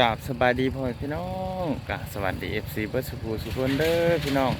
กราบสบายดีพ่อพี่น้องกราบสวัสดีเอฟซีเบิร์สุภูสุพนเด้อพี่น้อง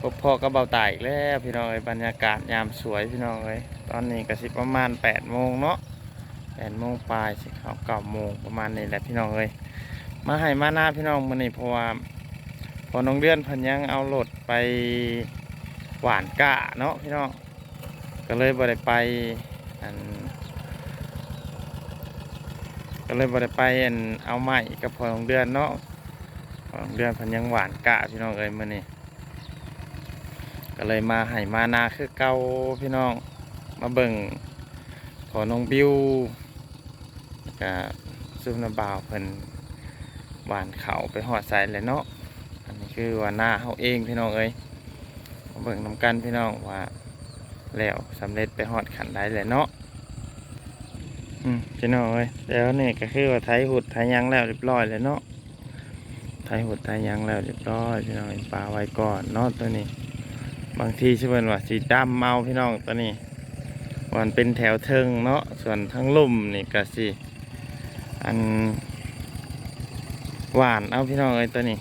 พบพ่อกับเบาตายอีกแล้วพี่น้องเอ้ยบรรยากาศยามสวยพี่น้องเอ้ยตอนนี้ก็สิประมาณ8ปดโมงเนาะแปดโมงปลายสิเขาเก้าโมงประมาณนี้แหละพี่น้องเอ้ยมาให้มาหน้าพี่น้องมันนี่เพราะว่าพอน้องเดือนพันยังเอารถไปหวานกะเนาะพี่น้องก็เลยบ่ได้ไปอัน ก็เลยบ่ได้ไปอันเอาใหม่กับพอของเดือนเนาะพอของเดือนพันยังหวานกะพี่น้องเอ้ยมื้อนี้ก็เลยมาให้มานาคือเก่าพี่น้องมาเบิ่งพอน้องบิวแล้วก็ซุปน้ำบ่าวเพิ่นหวานเขาไปหอดใส่เลยเนาะอันนี้คือว่าหน้าเฮาเองพี่น้องเอ้ยมาเบิ่งนํกันพี่น้องว่าแล้วสำเร็จไปหอดขันได้เลยเนาะ พี่น้องเอ้ยแล้วนี่ก็คือว่าไทยหุดไทยยังแล้วเรียบร้อยเลยเนาะไทยหุดไทยยังแล้วเรียบร้อยพี่น้องปลาไว้ก่อนเนาะตัวนี้ บางทีชื่อว่าสีดำเมาพี่น้องตัวนี้มันเป็นแถวเทิงเนาะส่วนทั้งลุ่มนี่ก็สิอันหวานเอาพี่น้องเอ้ยตัวนี้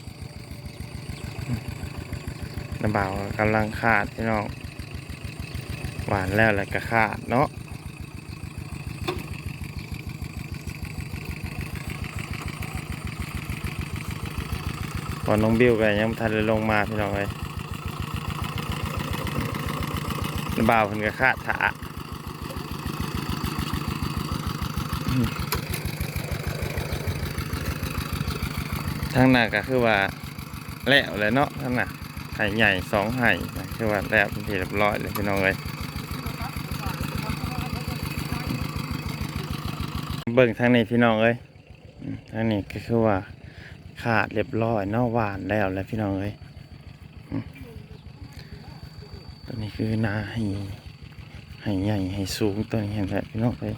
น้ำบาวกำลังขาดพี่น้องหวานแล้วแล้วก็ขาดเนาะ ก่อนน้องบิวกันยังทันได้ลงมาพี่น้องเลยบ่าวเพิ่นก็คาดถาทางหน้าก็คือว่าแล้วเลยเนาะทางหน้าไห่ใหญ่สองไห่นะคือว่าแล้วเป็นที่เรียบร้อยเลยพี่น้องเลยเบิ่งทางนี้พี่น้องเลยอืมทางนี้ก็คือว่า ขาดเรียบร้อยนอกหวานแล้วแหล้วพี่น้องเอ้ยตัวนี้คือนาให้ให้ใหญ่ให้สูงตัวนี้เห็นไหมพี่น้องเอ้ย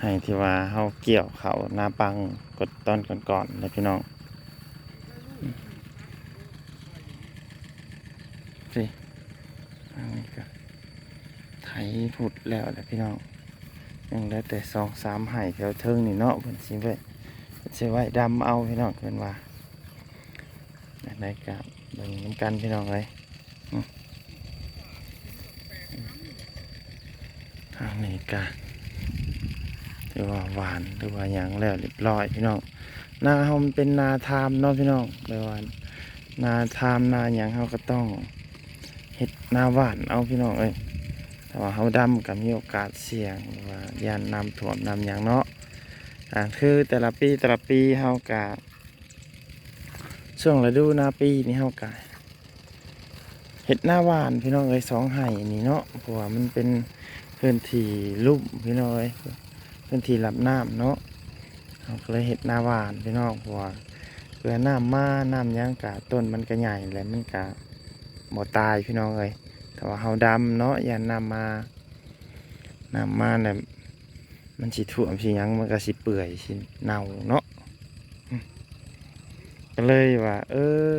ให้ที่ว่าเขาเกี่ยวเขานาปังกดต้นก่อนๆเลยพี่น้องสิอันนี้ก็ไถผุดแล้วแหละพี่น้องยังได้แต่สองสามไห่แถวเทิงนี่เนาะเพิ่นสิไว้เสียไว้ดำเอาพี่น้องเกินว่าในกับเบิ่งน้ำกันพี่น้องเลยอืมทางนี้กันหรือว่าหวานหรือว่าหยังแล้วเรียบร้อยพี่น้องนาเฮามันเป็นนาทามเนาะพี่น้องแปลว่านาทามนาหยังเฮาก็ต้องเฮ็ดนาหวานเอาพี่น้องเอ้ยแต่ว่าเฮาดำก็มีโอกาสเสี่ยงว่ายานน้ำท่วมน้ำหยังเนาะ อ่าคือแต่ละปีแต่ละปีเฮากะช่วงฤดูหน้าปีนี่เฮากะเห็ดหน้าหวานพี่น้องเอ้ยสองไห่นี่เนาะเพราะว่ามันเป็นพื้นที่ลุ่มพี่น้องเอ้ยพื้นที่รับน้ำเนาะเราก็เลยเห็ดหน้าหวานพี่น้องเพราะว่าเพื่อน้ำมาน้ำหยังกะต้นมันก็ใหญ่แล้วมันกะบ่ตายพี่น้องเอ้ยแต่ว่าเฮาดำเนาะอย่าน้ำมาน้ำมาเนี่ย มันสิถ่วมสิยังมันก็สิเปื่อยสิเน่าเนาะก็เลยว่า เออ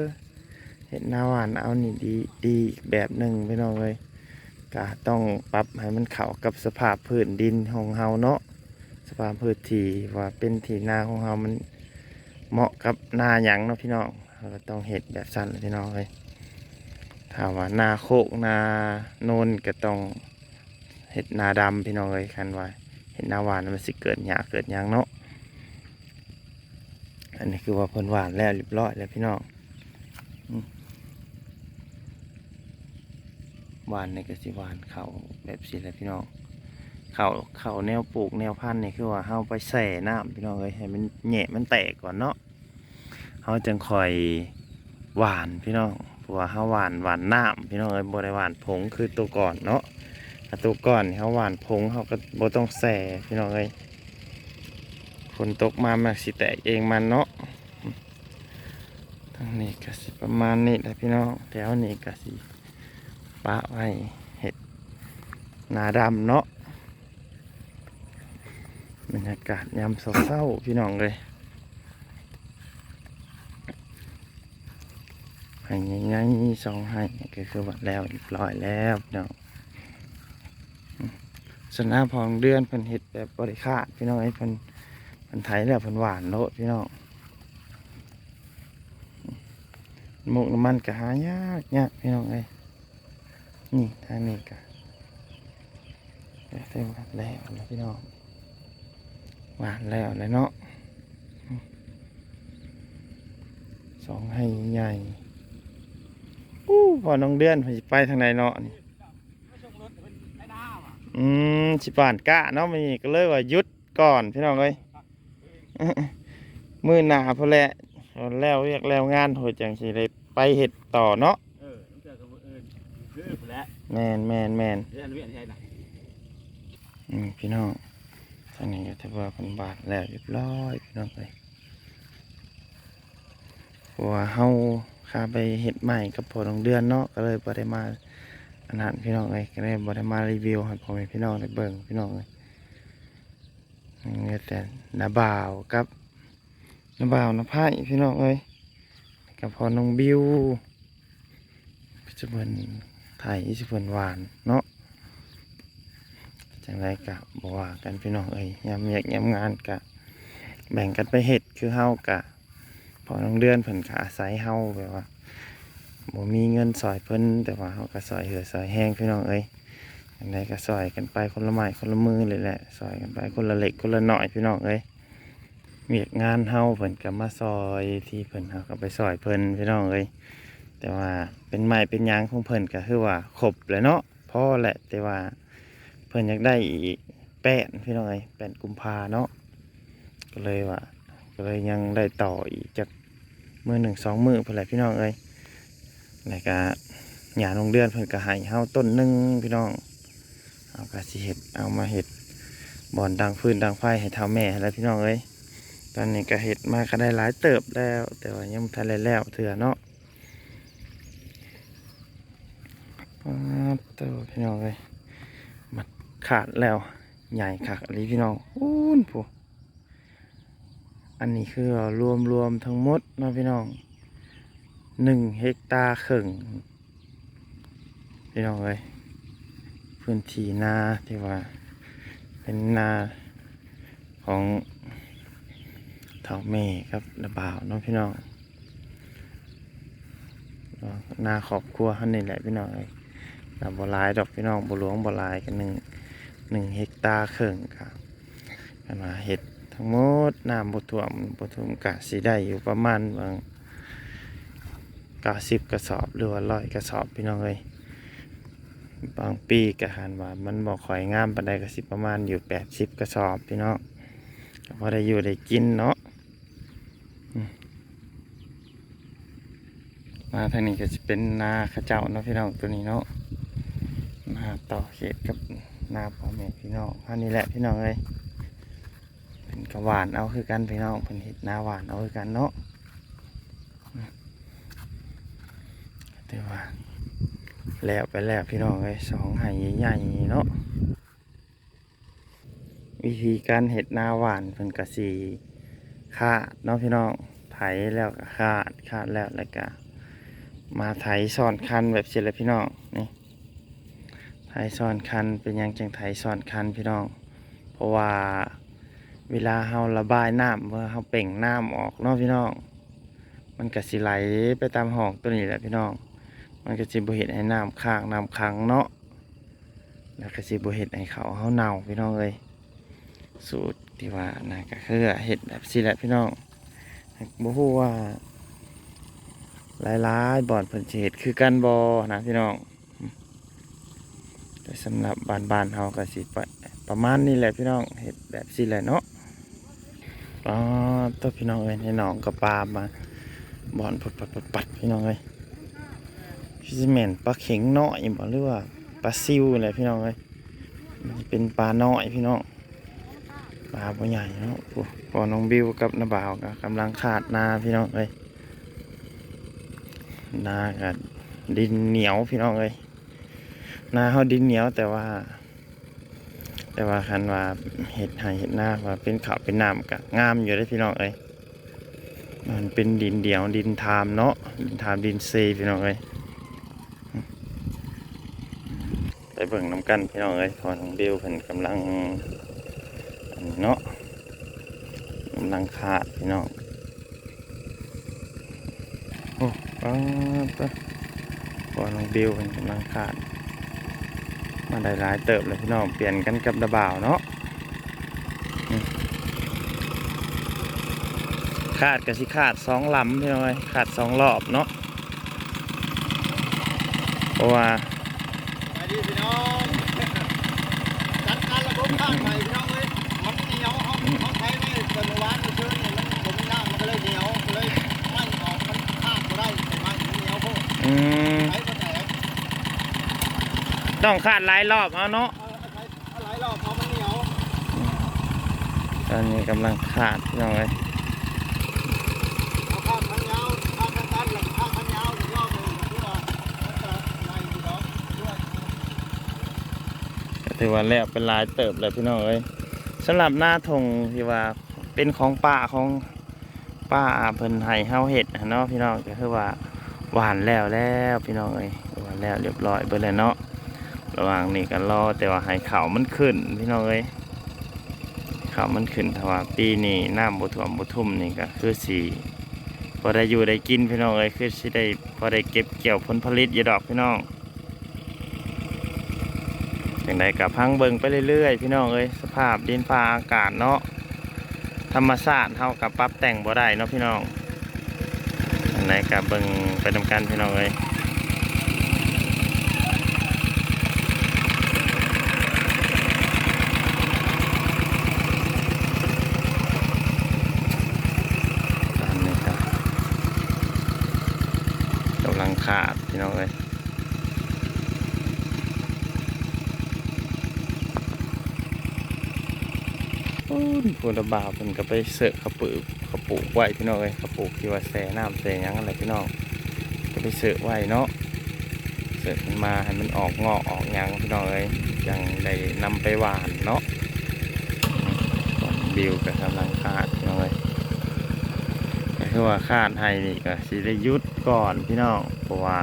เห็ดนาหวานเอานี่ดีดีอีกแบบหนึ่งพี่น้องเลยก็ต้องปรับให้มันเข้ากับสภาพพื้นดินของเฮาเนาะสภาพพื้นที่ว่าเป็นที่นาของเฮามันเหมาะกับนาหยังเนาะพี่น้องเราก็ต้องเห็ดแบบสั้นพี่น้องเลยถ้าว่านาโคกนาโนนก็ต้องเห็ดนาดำพี่น้องเลยคันไว่า เห็นหน้าหวานมันสิเกิดหยาเกิดยางเนาะอันนี้คือว่าเพิ่นหวานแล้วเรียบร้อยแล้วพี่น้องหวานในก็สิหวานเขาแบบสิแล้วพี่น้องเขาเขาแนวปลูกแนวพันธุ์นี่คือว่าเฮาไปแส่น้ำพี่น้องเอ้ยให้มันแหน่มันแตกก่อนเนาะเฮาจึงคอยหวานพี่น้องเพราะว่าเฮาหวานหวานน้ำพี่น้องเอ้ยบ่ได้หวานผงคือตัวก่อนเนาะ ถ้าตัวก่อนเขาหวานพงเขาก็บ่ต้องแส่พี่น้องเอ้ยฝนตกมามันสิแตกเองมันเนาะทางนี้ก็สิประมาณนี้แหละพี่น้องแถวนี้ก็สิปะไว้เห็ดหนาดำเนาะบรรยากาศยามเศร้าๆพี่น้องเลยให้ง่ายๆสองให้ก็คือวัดแล้วเรียบร้อยแล้วพี่น้อง สวนน้ำพองเดือนเพิ่นเฮ็ดแบบบริคาดพี่น้องไอ้เพิ่นพันไทยแล้วเพันหวานโลดพี่น้องหมกน้ำมันก็หายากยากพี่น้องเอ้นี่ทางนี้ก็แล้วแต่ว่าแล้วพี่น้องหวานแล้วเลยเนาะสองให้ใหญ่อู้พอน้องเดือนเพิ่นไปทางไหนเนาะนี่ อืมสิป่านกะเนาะมันนี่ก็เลยว่าหยุดก่อนพี่น้องเอ้ยมือหนาพอแหละเอาแล้วเรียกแล้วงานโหดจังสิได้ไปเห็ดต่อเนาะเออต้องเจอกับมืออื่นคือผู้แล้วแมนแมนแมนเรื่องเวียนใช่ไหมอืมพี่น้องทางนี้ก็ถือว่าพันบาทแล้วเรียบร้อยพี่น้องเลยเพราะว่าเฮาค่าไปเห็ดใหม่กับพอน้องเดือนเนาะก็เลยบ่ได้มา อันนั้นพี่น้องเลยก็เลยบ่ได้มารีวิวให้พ่อมพี่น้องได้เบิ่งพี่น้องเลยนี่แต่นาบ่าวกับนาบ่าวนาไพ่พี่น้องเอ้ยกับพอน้องบิวจะเพิ่นไทยจะเพิ่นหวานเนาะจังไรกะบอกว่ากันพี่น้องเอ้ยยามเยกยามงานกะ แบ่งกันไปเห็ดคือเฮากะพอน้องเดือนเพิ่นก็อาศัยเฮาแบบว่า บ่มีเงินซอยเพิ่นแต่ว่าเฮาก็ซอยเหือซอยแห้งพี่น้องเอ้ยจังไรก็ซอยกันไปคนละไม้คนละมือเลยแหละซอยกันไปคนละเล็กคนละหน่อยพี่น้องเอ้ยเมียกงานเฮาเพิ่นก็มาซอยที่เพิ่นเฮาก็ไปซอยเพิ่นพี่น้องเอ้ยแต่ว่าเป็นไม้เป็นยางของเพิ่นก็คือว่าครบแล้วเนาะพอแหละแต่ว่าเพิ่นอยากได้อีกแป้นพี่น้องเอ้ยแป้นกุมภาเนาะก็เลยว่าก็เลยยังได้ต่ออีกจากมือหนึ่งสองมือเพื่อนแหละพี่น้องเอ้ย แล้วก็หยาลงเดือนเพิ่นก็ให้เฮาต้นหนึงพี่น้องเอากระสิเห็ดเอามาเห็ดบ่อนดังฟืนดังไฟให้เท่าแม่แล้วพี่น้องเอ้ยตอนนี้ก็เห็ดมาก็ได้หลายเติบแล้ว แต่ว่ายังทันได้แล้วเถื่อเนาะเติบพี่น้องเอ้ยขาดแล้วใหญ่ขาดอะไรพี่น้องอู้นผู้อันนี้คือรวมรวมทั้งหมดนะพี่น้อง หนึ่งเฮกตาร์ครึ่งพี่น้องเลยพื้นที่นาที่ว่า เป็นนาของเถ่าเมครับระบ่าวเนาะพี่น้องนาครอบครัวท่านนี่แหละพี่น้องเลยนาบัวลายดอกพี่น้องบัวหลวงบัวลายกันหนึ่งหนึ่งเฮกตาร์ครึ่งครับกันมาเห็ดทั้งหมดน้ำบท่วมบท่วมกะสีได้อยู่ประมาณบาง เก้าสิบกระสอบหรือว่าร้อยกระสอบพี่น้องเลยบางปีกะหันว่ามันบอกข่อยงามปานใดกระสิบประมาณอยู่แปดสิบกระสอบพี่น้องก็พอได้อยู่ได้กินเนาะมาทางนี้ก็จะเป็นนาข้าเจ้าเนาะพี่น้องตัวนี้เนาะนาต่อเขตกับนาพ่อแม่พี่น้องอันนี้แหละพี่น้องเอ้ยเป็นกระหวานเอาคือกันพี่น้องเป็นเห็ดนาหวานเอาคือกันเนาะ แต่ว่าแล้วไปแล้วพี่น้องเอ้ยสองไห่ใหญ่ๆเนาะวิธีการเห็ดนาหวานเป็นกระสีขาดเนาะพี่น้องไถแล้วก็ขาดขาดแล้วแล้วก็มาไถซ่อนคันแบบเสร็จแล้วพี่น้องนี่ไทยซ้อนคันเป็นยังจังไทยซ้อนคันพี่น้อง เพราะว่าเวลาเฮาระบายน้ำเมื่อเฮาเปล่งน้ำออกเนาะพี่น้อง มันก็สิไหลไปตามห้องตัวนี้แหละพี่น้อง มันก็สิบ่เฮ็ดให้น้ำค้างน้ำขังเนาะแล้วก็สิบ่เฮ็ดให้เขาเฮาเน่าพี่น้องเอ้ยสูตรที่ว่านั่นก็คือเฮ็ดแบบสิแหละพี่น้องบ่ฮู้ว่าหลายๆบ่อนเพิ่นสิเฮ็ดคือกันบ่นะพี่น้องแต่สำหรับบ้านบานๆเฮาก็สิปประมาณนี้แหละพี่น้องเห็ดแบบสิแหละเนาะอ๋อตัวพี่น้องเอ้ยในหนองกับปลามาบอนปัดปัดปัดพี่น้องเอ้ย พี่สิเมนปลาเข็งน้อยบ่หรือว่าปลาซิวอะไรพี่น้องเอ้ยเป็นปลาน้อยพี่น้องปลาบ่ใหญ่เนาะพอน้องบิวกับน้าบ่าวก็กำลังขาดนาพี่น้องเอ้ยนากับดินเหนียวพี่น้องเอ้ยนาเขาดินเหนียวแต่ว่า แต่ว่าคันว่าเห็ดไห่เห็ดหน้าว่าเป็นเขาวเป็นน้ำกะงามอยู่ได้พี่น้องเอ้ยมันเป็นดินเดียวดินทามเนาะดินทามดินเซพี่น้องเอ้ยไป เบิ่งน้ำกันพี่น้องเอ้ยพอน้องเบลเพิ่นกำลังเนาะกำลังขาดพี่น้องโอ้ปังปะพอน้องบิวเป็นกำลังขาด มาได้หลายเติบเลยพี่น้องเปลี่ยนกันกับดาบ่าวเนาะขาดกับสิขาดสองลำพี่น้องเอ้ยขาดสองรอบเนาะเพราะว่า ไปดีพี่น้องจัดการระบบ ข้างใหม่พี่น้องเอ้ยมันเหนียวเขาเขาใช้ไม่แต่เมื่อวานเมื่อคืนเนี่ยมันผมมีน้ามันก็เลยเหนียวก็เลยไม่ออกมันข้ามก็ได้แต่มันเหนียวโพดอืมใช้ก็แตกต้องคาดหลายรอบเอาเนาะเอาใช้หลายรอบเพราะมันเหนียว ตอนนี้กำลังขาดพี่น้องเลย เอาข้ามทั้งยาวข้ามทั้งสั้นหลังข้ามทั้งยาวอีกรอบหนึ่งเพื่อมันจะไล่อยู่ดอกด้วย ก็ ถือว่าแล้วเป็นลายเติบเลยพี่น้องเอ้ยสำหรับหน้าทงที่ว่าเป็นของป้าของป้าเพิ่นให้เฮาเห็ดนเนาะพี่น้องก็คือว่าหวานแล้วแล้วพี่น้องเอ้ยหวานแล้วเรียบร้อยเบิดแล้วเนาะระหว่างนี้ก็รอแต่ว่าให้เขาวมันขึ้น พี่น้องเอ้ยเขาวมันขึ้นถ้าว่าปีนี้น้ำบ่ท่วมบ่ทุ่มนี่ก็คือสิพอได้อยู่ได้กินพี่น้องเอ้ยคือสิได้พอได้เก็บเกี่ยวผลผลิตอยู่ดอกพี่น้อง อย่างไรกับพังเบิงไปเรื่อยๆ พี่น้องเอ้ยสภาพดินฟ้าอากาศเนาะธรรมชาติเท่ากับปรับแต่งบ่ได้เนาะพี่น้องอย่างไรกับเบิงไปทำกันพี่น้องเอ้ยตามนี้ครับกำลังขาดพี่น้องเอ้ย โอ้ยคนระบาเพิ่นก็ไปเสอะเขาปลูกเขาปลูกไว้พี่น้องเอ้ยเขาปลูกที่ว่าแซ่น้ำแซ่ยังอะไรพี่น้องก็ไปเสอะไว้เนาะเสอะมันมาให้มันออกงอกออกยังพี่น้องเอ้ยยังได้นำไปหวานเนาะก่อนบิวก็กำลังคาดพี่น้องเอ้ยคือว่าคาดให้นี่ก็สิได้ยุดก่อนพี่น้องเพราะว่า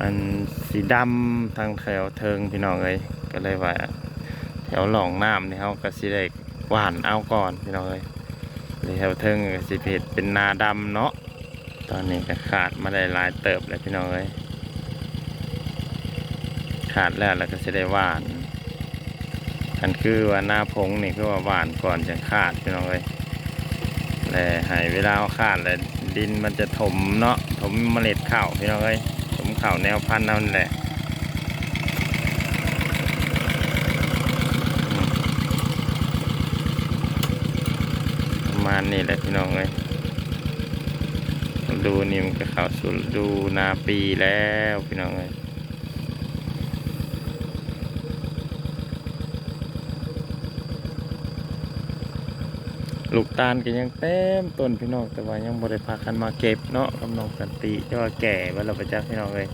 มันสีดำทางแถวเทิงพี่น้องเอ้ยก็เลยว่า วหลองน้ำนี่เขาก็สิได้หวานเอาก่อนพี่น้องเอ้ยเลยแถวเทิงก็สิเพชเป็นนาดำเนาะตอนนี้ก็ขาดมาได้หลายเติบเลยพี่น้องเอ้ยขาดแล้วแล้วก็สิได้หวานอันคือว่าหน้าพงนี่คือว่าหวานก่อนจะขาดพี่น้องเอ้ยแต่ให้เวลาเอาขาดแล้วดินมันจะถมเนาะถมเมล็ดข้าวพี่น้องเอ้ยถมข้าวแนวพันธุ์นั่นแหละ ประ มาณนี้แหละพี่น้องเลยดูนี่มันก็เข้าสู่ดูนาปีแล้วพี่น้องเลยลูกตาลก็ยังเต็มต้นพี่น้องแต่ว่ายังบริพากันมาเก็บเนาะกำลังสันติจะว่าแก่ว่าเราไปจักพี่น้องเลย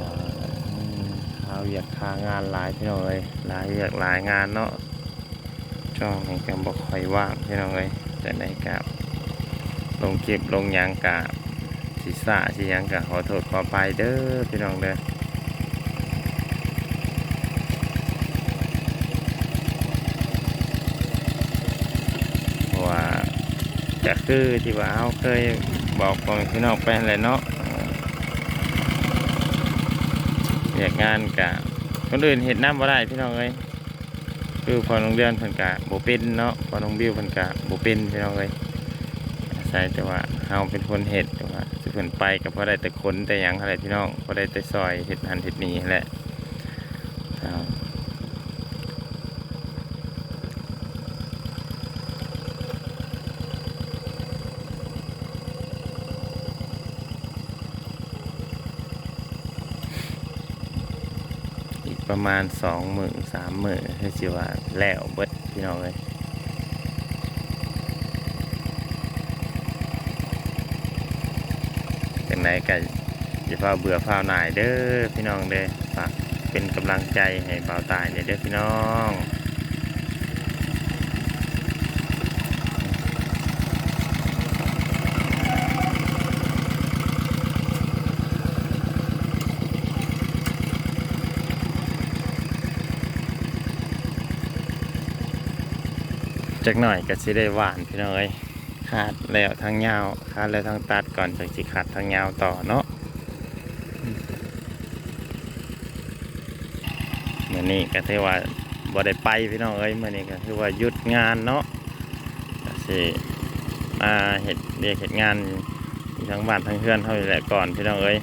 ว้าวอืมเขาอยากหางานหลายพี่น้องเลยหลายอยากหลายงานเนาะ ช่วงนี้ก็บ่ค่อยว่างพี่น้องเอ้ยแต่ในกับลงคลิปลงยางกะสิสะสิหยังกะขอโทษขอไปเด้อพี่น้องเด้อเพราะว่าจะคือที่ว่าเขาเคยบอกกับพี่น้องไปนั่นแหละเนาะอยากงานกะคนอื่นเห็นน้ำบ่ได้พี่น้องเอ้ย คือพอลงเดือนเพิ่นกะบ่เป็นเนาะพอน้องบิวเพิ่นกะบ่เป็นพี่น้องเลยอาศัยแต่ว่าเฮาเป็นคนเห็ดแต่ว่าสิเพิ่นไปก็บ่ได้แต่คนแต่หยังอะไรพี่น้องพอได้แต่ซอยเห็ดหันเห็ดนี้แหละเอาอีก ประมาณสองหมื่นสามหมื่นคือสิว่าแล้วเบิดพี่น้องเอ้ยจังไหนก็อย่าเฝ้าเบื่อเฝ้าหน่ายเด้อพี่น้องเด้อฝากเป็นกำลังใจให้เบาตายเนี่ยเด้อพี่น้อง จักหน่อยก็สิได้หวานพี่น้องเอ้ยขาดแล้วทางยาวขาดแล้วทางตัดก่อนจังสิขาดทางยาวต่อเนาะเมื้อนี้ก็ถือว่าบ่ได้ไปพี่น้องเอ้ยเมื้อนี้ก็ถือว่าหยุดงานเนาะก็สิมาเฮ็ดเรียกเฮ็ดงานอยู่ทางบ้านทางเพื่อนเฮานี่แหละก่อนพี่น้องเอ้ย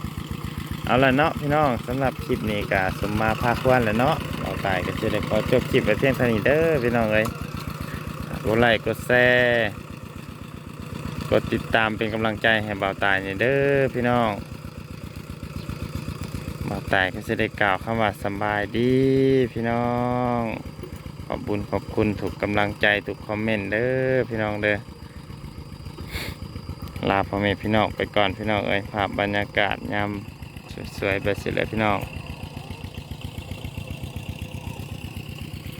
เอาละเนาะพี่น้องสำหรับคลิปนี้ก็สมมาพาควรแล้วเนาะเราตายก็สิได้ขอจบคลิปไว้เพียงเท่านี้เด้อพี่น้องเอ้ย กดไลค์กดแชร์กดติดตามเป็นกำลังใจให้บ่าวตายนี่เด้อพี่น้องบ่าวตายก็จะได้กล่าวคำว่าสบายดีพี่น้อง ขอบบุญขอบคุณถูกกำลังใจถูกคอมเมนต์เด้อพี่น้องเด้อลาพ่อแม่พี่น้องไปก่อนพี่น้องเอ้ยภาพบรรยากาศยามสวยๆไปสิเลยพี่น้อง